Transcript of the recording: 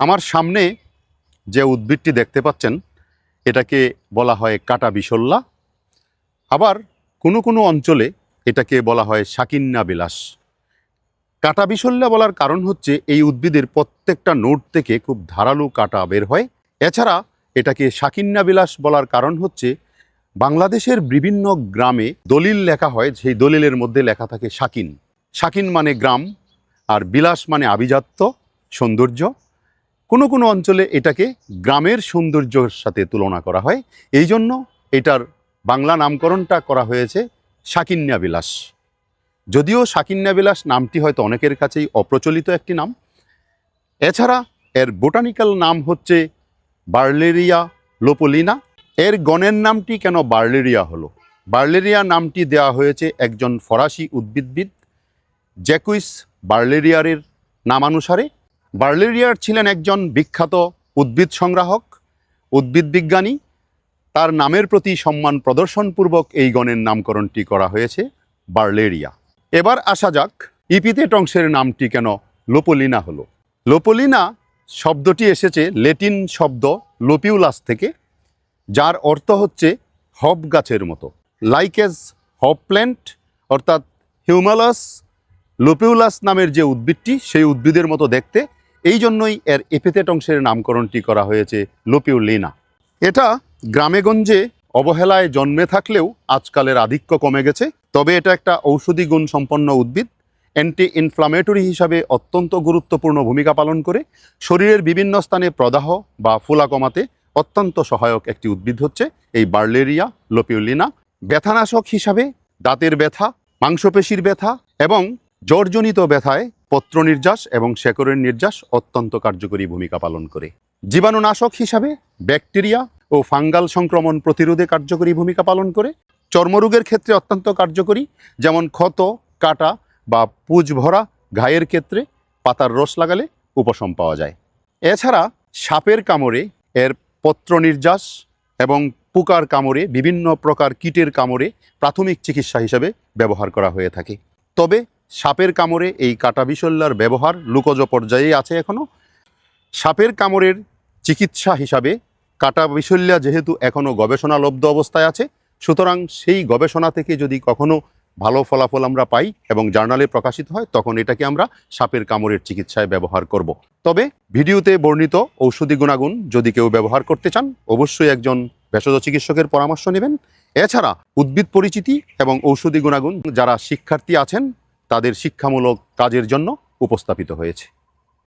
আমার সামনে যে উদ্ভিদটি দেখতে পাচ্ছেন, এটাকে বলা হয় কাটা বিশল্লা। আবার কোনো কোনো অঞ্চলে এটাকে বলা হয় শাকিন্না বিলাস। কাটা বিশল্যা বলার কারণ হচ্ছে এই উদ্ভিদের প্রত্যেকটা নোট থেকে খুব ধারালো কাটা বের হয়। এছাড়া এটাকে শাকিন্না বিলাস বলার কারণ হচ্ছে বাংলাদেশের বিভিন্ন গ্রামে দলিল লেখা হয় সেই দলিলের মধ্যে লেখা থাকে শাকিন। শাকিন মানে গ্রাম আর বিলাস মানে আভিজাত্য, সৌন্দর্য। কোনো কোনো অঞ্চলে এটাকে গ্রামের সৌন্দর্যের সাথে তুলনা করা হয়। এই জন্য এটার বাংলা নামকরণটা করা হয়েছে শাকিন্যা বিলাস যদিও শাকিন্যা বিলাস নামটি হয়তো অনেকের কাছেই অপ্রচলিত একটি নাম। এছাড়া এর বোটানিক্যাল নাম হচ্ছে বার্লেরিয়া লোপোলিনা। এর গণের নামটি কেন বার্লেরিয়া হলো? বার্লেরিয়া নামটি দেওয়া হয়েছে একজন ফরাসি উদ্ভিদবিদ, জ্যাকুইস বার্লেরিয়ারের নামানুসারে। বার্লেরিয়ার ছিলেন একজন বিখ্যাত উদ্ভিদ সংগ্রাহক, উদ্ভিদ বিজ্ঞানী। তার নামের প্রতি সম্মান প্রদর্শনপূর্বক এই গণের নামকরণটি করা হয়েছে বার্লেরিয়া। এবার আসা যাক ইপিতেট অংশের নামটি কেন লোপোলিনা হলো। লোপোলিনা শব্দটি এসেছে লেটিন শব্দ লোপিউলাস থেকে, যার অর্থ হচ্ছে হব গাছের মতো। লাইকেজ হব প্ল্যান্ট, অর্থাৎ হিউমালাস, লোপিউলাস নামের যে উদ্ভিদটি, সেই উদ্ভিদের মতো দেখতে এই জন্যই এর এপিথেট অংশের নামকরণটি করা হয়েছে লোপিউলিনা এটা গ্রামেগঞ্জে অবহেলায় জন্মে থাকলেও আজকালের আধিক্য কমে গেছে, তবে এটা একটা ঔষধি গুণ সম্পন্ন উদ্ভিদ। অ্যান্টি ইনফ্লামেটরি হিসাবে অত্যন্ত গুরুত্বপূর্ণ ভূমিকা পালন করে। শরীরের বিভিন্ন স্থানে প্রদাহ বা ফুলা কমাতে অত্যন্ত সহায়ক একটি উদ্ভিদ হচ্ছে এই বার্লেরিয়া লোপিউলিনা ব্যথানাশক হিসাবে দাঁতের ব্যথা, মাংসপেশির ব্যথা এবং জ্বরজনিত ব্যথায় পত্র নির্যাস এবং শেকরের নির্যাস অত্যন্ত কার্যকরী ভূমিকা পালন করে। জীবাণুনাশক হিসাবে ব্যাকটেরিয়া ও ফাঙ্গাল সংক্রমণ প্রতিরোধে কার্যকরী ভূমিকা পালন করে। চর্মরোগের ক্ষেত্রে অত্যন্ত কার্যকরী, যেমন ক্ষত, কাটা বা পুজ ভরা ঘায়ের ক্ষেত্রে পাতার রস লাগালে উপশম পাওয়া যায়। এছাড়া সাপের কামড়ে এর পত্র নির্যাস এবং পোকার কামড়ে বিভিন্ন প্রকার কীটের কামড়ে প্রাথমিক চিকিৎসা হিসেবে ব্যবহার করা হয়ে থাকে। তবে সাপের কামড়ে এই কাটা বিশল্যার ব্যবহার লুকোজ পর্যায়ে আছে এখনও সাপের কামড়ের চিকিৎসা হিসাবে কাটা বিশল্যা যেহেতু এখনও গবেষণালব্ধ অবস্থায় আছে, সুতরাং সেই গবেষণা থেকে যদি কখনো ভালো ফলাফল আমরা পাই এবং জার্নালে প্রকাশিত হয়, তখন এটাকে আমরা সাপের কামড়ের চিকিৎসায় ব্যবহার করব। তবে ভিডিওতে বর্ণিত ঔষধি গুণাগুণ যদি কেউ ব্যবহার করতে চান, অবশ্যই একজন ভেষজ চিকিৎসকের পরামর্শ নেবেন এছাড়া উদ্ভিদ পরিচিতি এবং ঔষধি গুণাগুণ, যারা শিক্ষার্থী আছেন তাদের শিক্ষামূলক কাজের জন্য উপস্থাপিত হয়েছে।